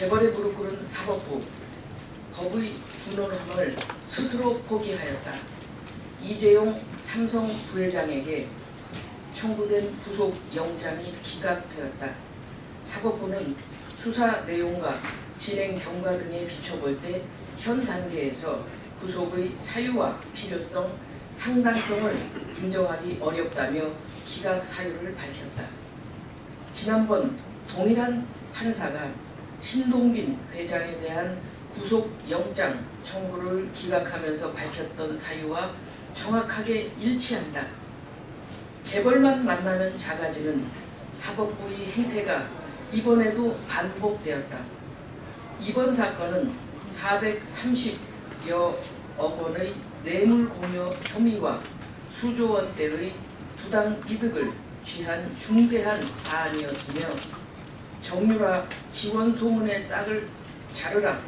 재벌에 무릎 꿇은 사법부 법의 준원함을 스스로 포기하였다. 이재용 삼성 부회장에게 청구된 구속 영장이 기각되었다. 사법부는 수사 내용과 진행 경과 등에 비춰볼 때 현 단계에서 구속의 사유와 필요성, 상당성을 인정하기 어렵다며 기각 사유를 밝혔다. 지난번 동일한 판사가 신동빈 회장에 대한 구속 영장 청구를 기각하면서 밝혔던 사유와 정확하게 일치한다. 재벌만 만나면 작아지는 사법부의 행태가 이번에도 반복되었다. 이번 사건은 430여 억 원의 뇌물 공여 혐의와 수조 원대의 부당 이득을 취한 중대한 사안이었으며 정유라 지원 소문의 싹을 자르라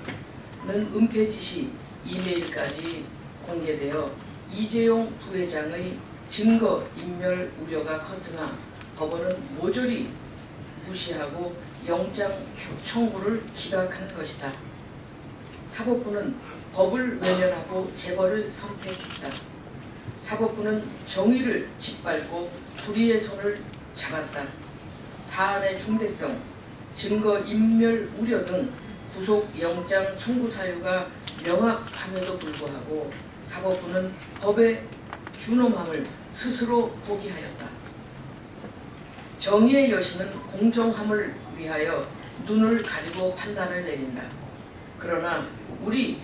는 은폐 지시 이메일까지 공개되어 이재용 부회장의 증거 인멸 우려가 컸으나 법원은 모조리 무시하고 영장 청구를 기각한 것이다. 사법부는 법을 외면하고 재벌을 선택했다. 사법부는 정의를 짓밟고 불의의 손을 잡았다. 사안의 중대성, 증거 인멸 우려 등 구속 영장 청구 사유가 명확함에도 불구하고 사법부는 법의 준엄함을 스스로 포기하였다. 정의의 여신은 공정함을 위하여 눈을 가리고 판단을 내린다. 그러나 우리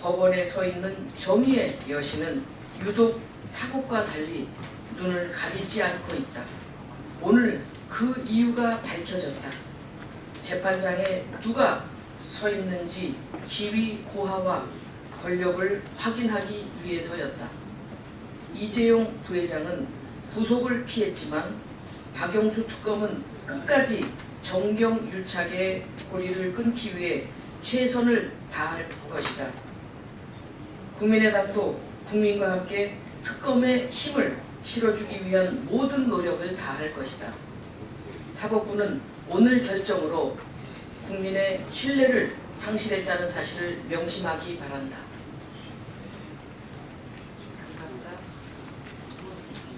법원에 서 있는 정의의 여신은 유독 타국과 달리 눈을 가리지 않고 있다. 오늘 그 이유가 밝혀졌다. 재판장에 누가 서 있는지 지위 고하와 권력을 확인하기 위해서였다. 이재용 부회장은 구속을 피했지만 박영수 특검은 끝까지 정경유착의 고리를 끊기 위해 최선을 다할 것이다. 국민의당도 국민과 함께 특검의 힘을 실어주기 위한 모든 노력을 다할 것이다. 사법부는 오늘 결정으로 국민의 신뢰를 상실했다는 사실을 명심하기 바란다.